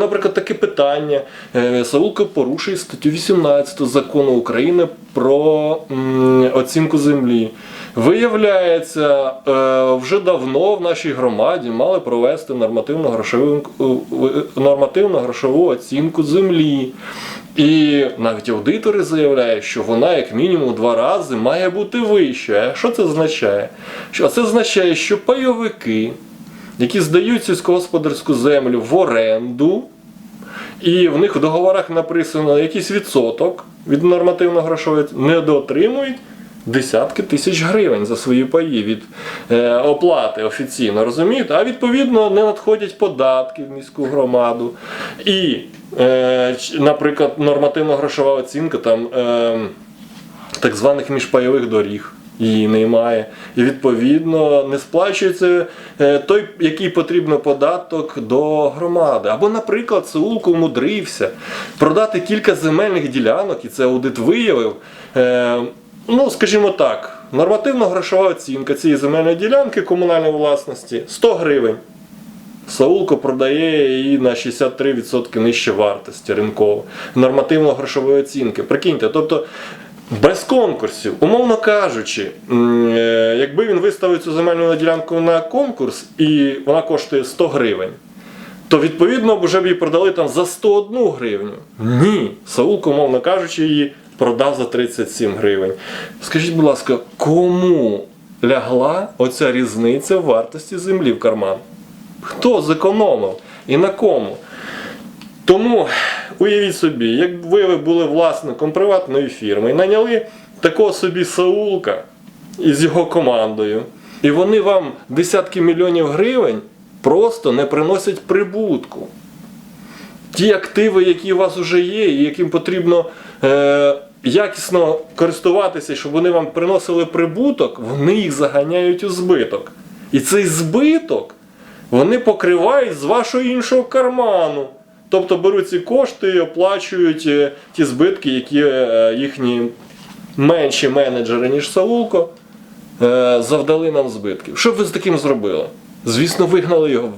Наприклад, таке питання. Е, Саулко порушує статтю 18 закону України про оцінку землі. Виявляється, е, вже давно в нашій громаді мали провести нормативно-грошову, е, оцінку землі. І навіть аудитори заявляють, що вона як мінімум два рази має бути вища. Що це означає? Що це означає, що пайовики, які здають сільськогосподарську землю в оренду, і в них в договорах написано якийсь відсоток від нормативно-грошової не доотримують десятки тисяч гривень за свої паї від е, оплати офіційно, розумієте? А відповідно не надходять податки в міську громаду. І, е, наприклад, нормативно-грошова оцінка там. Е, так званих міжпайових доріг. Її немає. І відповідно не сплачується е, той, який потрібно податок до громади. Або, наприклад, Сеулко умудрився продати кілька земельних ділянок, і це аудит виявив. Е, ну, скажімо так, нормативно-грошова оцінка цієї земельної ділянки комунальної власності 100 гривень. Саулко продає її на 63% нижче вартості ринково. Нормативно-грошової оцінки. Прикиньте, тобто без конкурсів, умовно кажучи, е, якби він виставив цю земельну ділянку на конкурс і вона коштує 100 гривень, то відповідно вже б її продали там за 101 гривню. Ні, Саулко, умовно кажучи, її продав за 37 гривень. Скажіть, будь ласка, кому лягла оця різниця в вартості землі в карман? Хто зекономив і на кому? Тому уявіть собі, якби ви були власником приватної фірми і наняли такого собі Саулка із його командою, і вони вам десятки мільйонів гривень просто не приносять прибутку. Ті активи, які у вас вже є, і яким потрібно е, якісно користуватися, щоб вони вам приносили прибуток, вони їх заганяють у збиток. І цей збиток вони покривають з вашого іншого карману. Тобто беруть ці кошти і оплачують е, ті збитки, які е, їхні менші менеджери, ніж Саулко, е, завдали нам збитків. Що б ви з таким зробили? Звісно, вигнали його